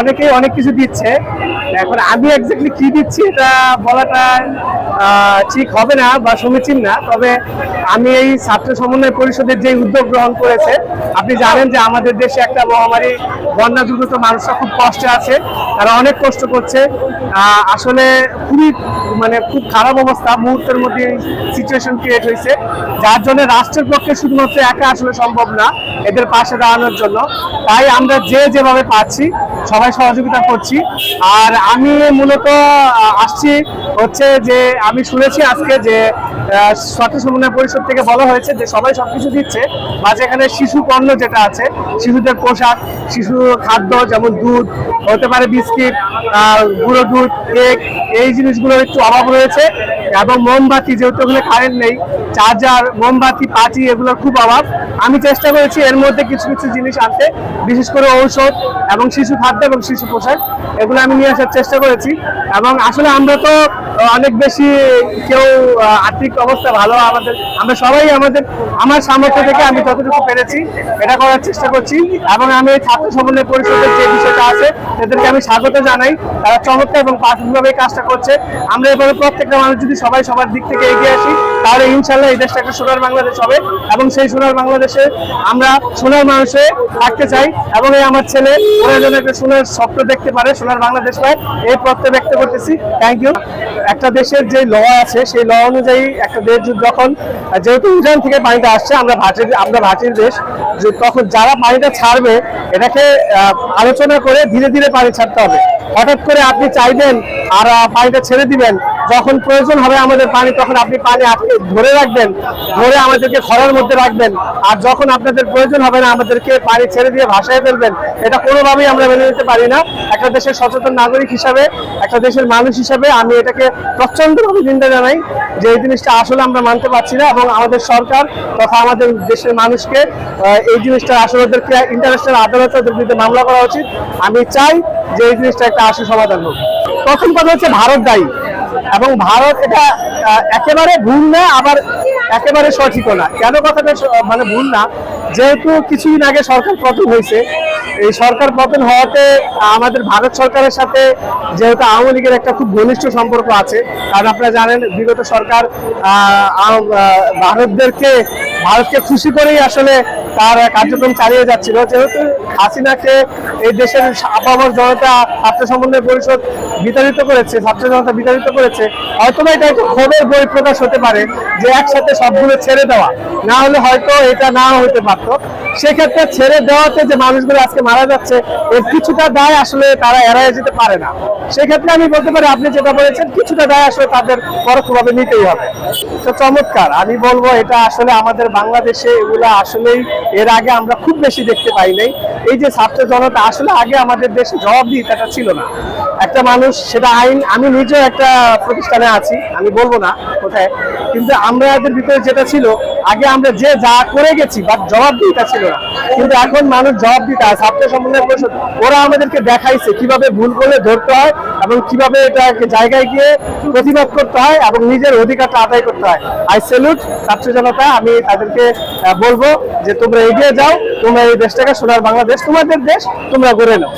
অনেকেই অনেক কিছু দিচ্ছে। এখন আমি এক্স্যাক্টলি কি দিচ্ছি এটা বলাটা ঠিক হবে না বা সমীচীন না, তবে আমি এই ছাত্র সমন্বয় পরিষদের যে উদ্যোগ গ্রহণ করেছে, আপনি জানেন যে আমাদের দেশে একটা মহামারী বন্যা দুর্গত মানুষরা খুব কষ্টে আছে, তারা অনেক কষ্ট করছে। আসলে খুবই মানে খুব খারাপ অবস্থা মুহূর্তের মধ্যে সিচুয়েশন ক্রিয়েট হয়েছে, যার জন্য রাষ্ট্রের পক্ষে শুধুমাত্র একা আসলে সম্ভব না, এদের পাশে দাঁড়ানোর জন্য। তাই আমরা যে যেভাবে পাচ্ছি সবাই সহযোগিতা করছি। আর আমি মূলত আসছি হচ্ছে যে, আমি শুনেছি আজকে যে ছাত্র সমন্বয় পরিষদ থেকে বলা হয়েছে যে, সবাই সবকিছু দিচ্ছে বা যেখানে শিশু পণ্য যেটা আছে, শিশুদের পোশাক, শিশু খাদ্য যেমন দুধ, হতে পারে বিস্কিট গুঁড়ো দুধ, কেক, এই জিনিসগুলোর একটু অভাব রয়েছে, এবং মোমবাতি যেহেতু ওখানে কারেন্ট নেই চার্জার মোমবাতি পাটি এগুলোর খুব অভাব। আমি চেষ্টা করেছি এর মধ্যে কিছু কিছু জিনিস আনতে, বিশেষ করে ঔষধ এবং শিশু খাদ্য এবং শিশু পোশাক, এগুলো আমি নিয়ে আসার চেষ্টা করেছি। এবং আসলে আমরা তো অনেক বেশি কেউ আর্থিক অবস্থা ভালো আমাদের, আমরা সবাই আমাদের, আমার সামর্থ্য থেকে আমি যতটুকু পেরেছি, এটা করার চেষ্টা করছি। এবং আমি ছাত্র সমন্বয় পরিষদের যে বিষয়টা আছে তাদেরকে আমি স্বাগত জানাই। তারা চমৎকার এবং এই কাজটা করছে। আমরা এভাবে প্রত্যেকটা মানুষ যদি সবাই সবার দিক থেকে এগিয়ে আসি, তাহলে ইনশাল্লাহ এই দেশটা একটা সোনার বাংলাদেশ হবে। এবং সেই সোনার বাংলাদেশে আমরা সোনার মানুষে থাকতে চাই। এবং এই আমার ছেলে ওরা যেন একটা সোনার স্বপ্ন দেখতে পারে, সোনার বাংলাদেশ পায়। এই প্রত্যয় ব্যক্ত করতেছি। থ্যাংক ইউ একটা দেশের যে ল আছে, সেই ল অনুযায়ী একটা দেশ যখন, যেহেতু উজান থেকে পানিটা আসছে, আমরা ভাটির আমরা ভাটির দেশ, যে তখন যারা পানিটা ছাড়বে, এটাকে আলোচনা করে ধীরে ধীরে পানি ছাড়তে হবে। হঠাৎ করে আপনি চাইবেন, আর পানিটা ছেড়ে দিবেন, যখন প্রয়োজন হবে আমাদের পানি, তখন আপনি পানি আপনি ধরে রাখবেন, ধরে আমাদেরকে খরার মধ্যে রাখবেন, আর যখন আপনাদের প্রয়োজন হবে না, আমাদেরকে পানি ছেড়ে দিয়ে ভাসায় ফেলবেন, এটা কোনোভাবেই আমরা মেনে নিতে পারি না। একটা দেশের সচেতন নাগরিক হিসাবে একটা দেশের মানুষ হিসাবে আমি এটাকে প্রচন্ডভাবে নিন্দা জানাই যে এই জিনিসটা আসলে আমরা মানতে পারছি না এবং আমাদের সরকার তথা আমাদের দেশের মানুষকে এই জিনিসটা আসলে ওদেরকে ইন্টারন্যাশনাল আদালতে ওদের বিরুদ্ধে মামলা করা উচিত। আমি চাই যে এই জিনিসটা একটা আশু সমাধান হোক। প্রথম কথা হচ্ছে ভারত দায়ী এবং ভারত এটা একেবারে ভুল না, আবার একেবারে সঠিকও না। কেন কথাটা মানে ভুল না? যেহেতু কিছুদিন আগে সরকার পতন হয়েছে এই সরকার পতন হওয়াতে আমাদের ভারত সরকারের সাথে যেহেতু আওয়ামী লীগের একটা খুব ঘনিষ্ঠ সম্পর্ক আছে, কারণ আপনারা জানেন বিগত সরকার ভারতদেরকে, ভারতকে খুশি করেই আসলে তার কার্যক্রম চালিয়ে যাচ্ছিল। যেহেতু হাসিনাকে এই দেশের আপামর জনতা, ছাত্র পরিষদ বিতাড়িত করেছে, ছাত্র জনতা বিতাড়িত করেছে হয়তো বা এটা একটা ক্ষোভের বই প্রকাশ হতে পারে যে একসাথে সবগুলো ছেড়ে দেওয়া। না হলে হয়তো এটা না হতে পারতো। সেক্ষেত্রে ছেড়ে দেওয়াতে যে মানুষগুলো আজকে মারা যাচ্ছে, এর কিছুটা দায় আসলে তারা এড়ায় যেতে পারে না। সেক্ষেত্রে আমি বলতে পারি, আপনি যেটা বলেছেন, কিছুটা দায় আসলে তাদের পরোক্ষভাবে নিতেই হবে। তো চমৎকার, আমি বলব, এটা আসলে আমাদের বাংলাদেশে এগুলা আসলেই এর আগে আমরা খুব বেশি দেখতে পাই নাই। এই যে ছাত্র জনতা, আসলে আগে আমাদের দেশে জবাবদিহিতাটা ছিল না। একটা মানুষ, সেটা আইন, আমি নিজেও একটা প্রতিষ্ঠানে আছি, আমি বলব না কোথায়, কিন্তু আমরা এদের ভিতরে যেটা ছিল, আগে আমরা যে যা করে গেছি, বাট জবাবদিহিতা ছিল না। কিন্তু এখন মানুষ জবাবদিহিতা, ছাত্র সমন্বয় পরিষদ, ওরা আমাদেরকে দেখাইছে কীভাবে ভুল করলে ধরতে হয় এবং কীভাবে এটাকে জায়গায় গিয়ে প্রতিবাদ করতে হয় এবং নিজের অধিকারটা আদায় করতে হয়। আই সেলুট ছাত্র জনতা, আমি তাদেরকে বলব যে তোমরা এগিয়ে যাও, তোমরা এই দেশটাকে সোনার বাংলাদেশ, তোমাদের দেশ তোমরা গড়ে নাও।